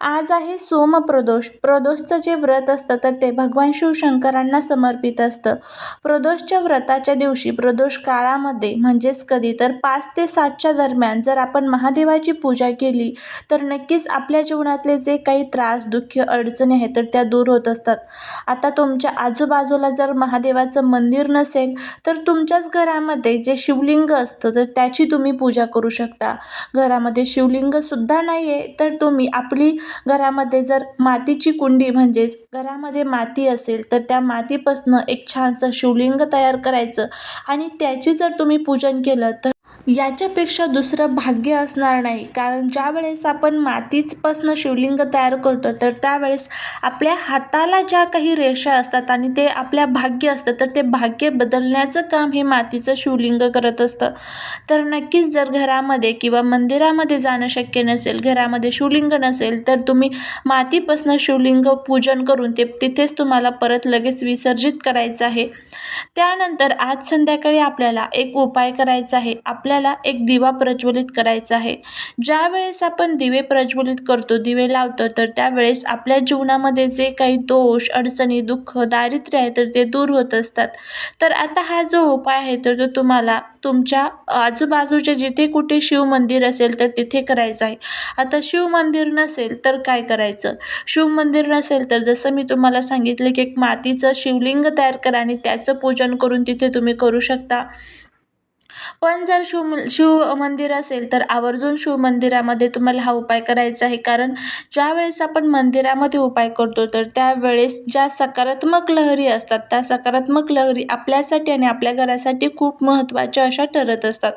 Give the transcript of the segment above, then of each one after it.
आज आहे सोमप्रदोष प्रदोषचं जे व्रत असतं तर ते भगवान शिवशंकरांना समर्पित असतं. प्रदोषच्या व्रताच्या दिवशी प्रदोष काळामध्ये म्हणजेच कधी तर पाच ते सातच्या दरम्यान जर आपण महादेवाची पूजा केली तर नक्कीच आपल्या जीवनातले जे काही त्रास दुःख अडचणी आहेत तर त्या दूर होत असतात. आता तुमच्या आजूबाजूला जर महादेवाचं मंदिर नसेल तर तुमच्याच घरामध्ये जे शिवलिंग असतं तर त्याची तुम्ही पूजा करू शकता. घरामध्ये शिवलिंगसुद्धा नाही आहे तर तुम्ही आपली घरामध्ये जर मातीची कुंडी म्हणजेच घरामध्ये माती असेल तर त्या मातीपासनं एक छानसं शिवलिंग तयार करायचं. आणि त्याची जर तुम्ही पूजन केलं तर याच्यापेक्षा दुसरं भाग्य असणार नाही. कारण ज्यावेळेस आपण मातीचपासनं शिवलिंग तयार करतो तर त्यावेळेस आपल्या हाताला ज्या काही रेषा असतात आणि ते आपल्या भाग्य असतं तर ते भाग्य बदलण्याचं काम हे मातीचं शिवलिंग करत असतं. तर नक्कीच जर घरामध्ये किंवा मंदिरामध्ये जाणं शक्य नसेल घरामध्ये शिवलिंग नसेल तर तुम्ही मातीपासनं शिवलिंग पूजन करून ते तिथेच तुम्हाला परत लगेच विसर्जित करायचं आहे. त्यानंतर आज संध्याकाळी आपल्याला एक उपाय करायचा आहे. आपल्या आपल्याला एक दिवा प्रज्वलित करायचा आहे. ज्या वेळेस आपण दिवे प्रज्वलित करतो दिवे लावतो तर त्यावेळेस आपल्या जीवनामध्ये जे काही दोष अडचणी दुःख दारिद्र्य आहे तर ते दूर होत असतात. तर आता हा जो उपाय आहे तर तो तुम्हाला तुमच्या आजूबाजूचे जिथे कुठे शिवमंदिर असेल तर तिथे करायचं आहे. आता शिवमंदिर नसेल तर काय करायचं? शिवमंदिर नसेल तर जसं मी तुम्हाला सांगितलं की एक मातीचं शिवलिंग तयार करा आणि त्याचं पूजन करून तिथे तुम्ही करू शकता. पण जर शिव शिव मंदिर असेल तर आवर्जून शिव मंदिरामध्ये तुम्हाला हा उपाय करायचा आहे. कारण ज्यावेळेस आपण मंदिरामध्ये उपाय करतो तर त्यावेळेस ज्या सकारात्मक लहरी असतात त्या सकारात्मक लहरी आपल्यासाठी आणि आपल्या घरासाठी खूप महत्त्वाच्या अशा ठरत असतात.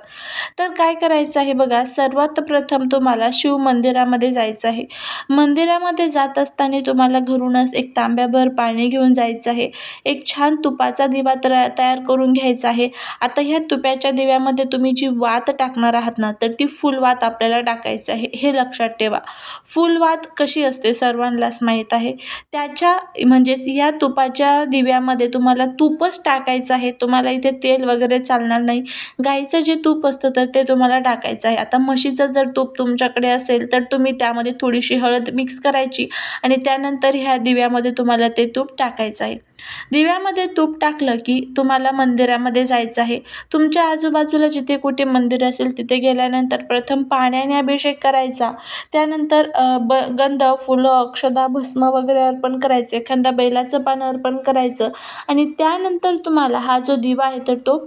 तर काय करायचं आहे बघा सर्वात प्रथम तुम्हाला शिव मंदिरामध्ये जायचं आहे. मंदिरामध्ये जात असताना तुम्हाला घरूनच एक तांब्याभर पाणी घेऊन जायचं आहे. एक छान तुपाचा दिवा तयार करून घ्यायचा आहे. आता ह्या तुपाच्या दिव्यामध्ये तुम्ही जी वात टाकणार आहात ना तर ती फुल वात आपल्याला टाकायची आहे हे लक्षात ठेवा. फुलवात कशी असते सर्वांनाच माहीत आहे. त्याच्या म्हणजेच या तुपाच्या दिव्यामध्ये तुम्हाला तूपच टाकायचं आहे तुम्हाला इथे तेल वगैरे चालणार नाही. गाईचं जे तूप असतं तर ते तुम्हाला टाकायचं आहे. आता म्हशीचं जर तूप तुमच्याकडे असेल तर तुम्ही त्यामध्ये थोडीशी हळद मिक्स करायची आणि त्यानंतर ह्या दिव्यामध्ये तुम्हाला ते तूप टाकायचं आहे. दिव्यामध्ये तूप टाकलं की तुम्हाला मंदिरामध्ये जायचं आहे. तुमच्या आजूबाजूला जिथे कुठे मंदिर असेल तिथे गेल्यानंतर प्रथम पाण्याने अभिषेक करायचा. त्यानंतर ब गंध फुलं अक्षदा भस्म वगैरे अर्पण करायचं. एखाद्या बैलाचं पान अर्पण करायचं. आणि त्यानंतर तुम्हाला हा जो दिवा आहे तर तो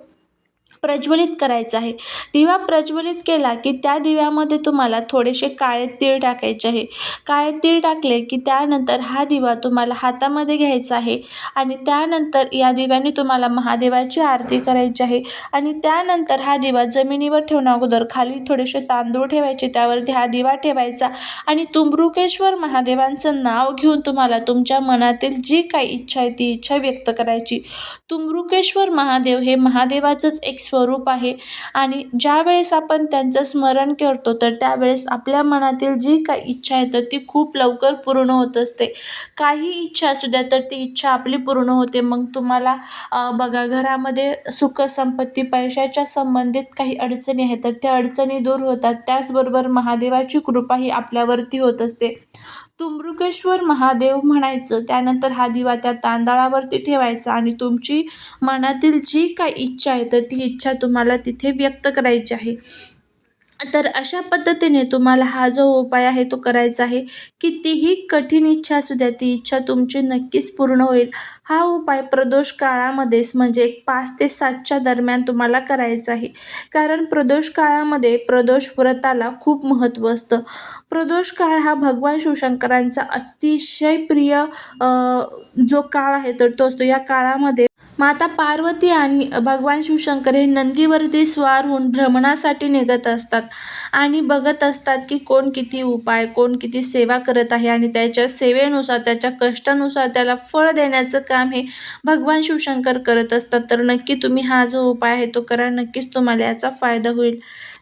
प्रज्वलित करायचा आहे. दिवा प्रज्वलित केला की त्या दिव्यामध्ये तुम्हाला थोडेसे काळे तीळ टाकायचे आहे. काळे तीळ टाकले की त्यानंतर हा दिवा तुम्हाला हातामध्ये घ्यायचा आहे आणि त्यानंतर या दिव्याने तुम्हाला महादेवाची आरती करायची आहे आणि त्यानंतर हा दिवा जमिनीवर ठेवण्या अगोदर खाली थोडेसे तांदूळ ठेवायचे त्यावरती हा दिवा ठेवायचा आणि तुंबरुकेश्वर महादेवांचं नाव घेऊन तुम्हाला तुमच्या मनातील जी काही इच्छा आहे ती इच्छा व्यक्त करायची. तुंबरुकेश्वर महादेव हे महादेवाचंच एक स्वरूप आहे. आणि ज्यावेळेस आपण त्यांचं स्मरण करतो तर त्यावेळेस आपल्या मनातील जी काही इच्छा आहे तर ती खूप लवकर पूर्ण होत असते. काही इच्छा असू द्या तर ती इच्छा आपली पूर्ण होते. मग तुम्हाला बघा घरामध्ये सुखसंपत्ती पैशाच्या संबंधित काही अडचणी आहेत तर त्या अडचणी दूर होतात. त्याचबरोबर महादेवाची कृपा ही आपल्यावरती होत असते. तुमृकेश्वर महादेव म्हणायचं त्यानंतर हा दिवा त्या तांदळावरती ठेवायचा. आणि तुमची मनातील जी काही इच्छा आहे तर ती इच्छा तुम्हाला तिथे व्यक्त करायची आहे. तर अशा पद्धतीने तुम्हाला हा जो उपाय आहे तो करायचा आहे कितीही कठीण इच्छा असू द्या ती इच्छा तुमची नक्कीच पूर्ण होईल. हा उपाय प्रदोष काळामध्येच म्हणजे एक पाच ते सातच्या दरम्यान तुम्हाला करायचा आहे. कारण प्रदोष काळामध्ये प्रदोष व्रताला खूप महत्त्व असतं. प्रदोष काळ हा भगवान शिवशंकरांचा अतिशय प्रिय जो काळ आहे तर तो असतो. या काळामध्ये माता पार्वती आणि भगवान शिवशंकर हे नंदीवरती स्वार होऊन भ्रमणासाठी निघत असतात आणि बघत असतात की कोण किती उपाय कोण किती सेवा करत आहे आणि त्याच्या सेवेनुसार त्याच्या कष्टानुसार त्याला फळ देण्याचं काम हे भगवान शिवशंकर करत असतात. तर नक्की तुम्ही हा जो उपाय आहे तो करा. नक्कीच तुम्हाला याचा फायदा होईल.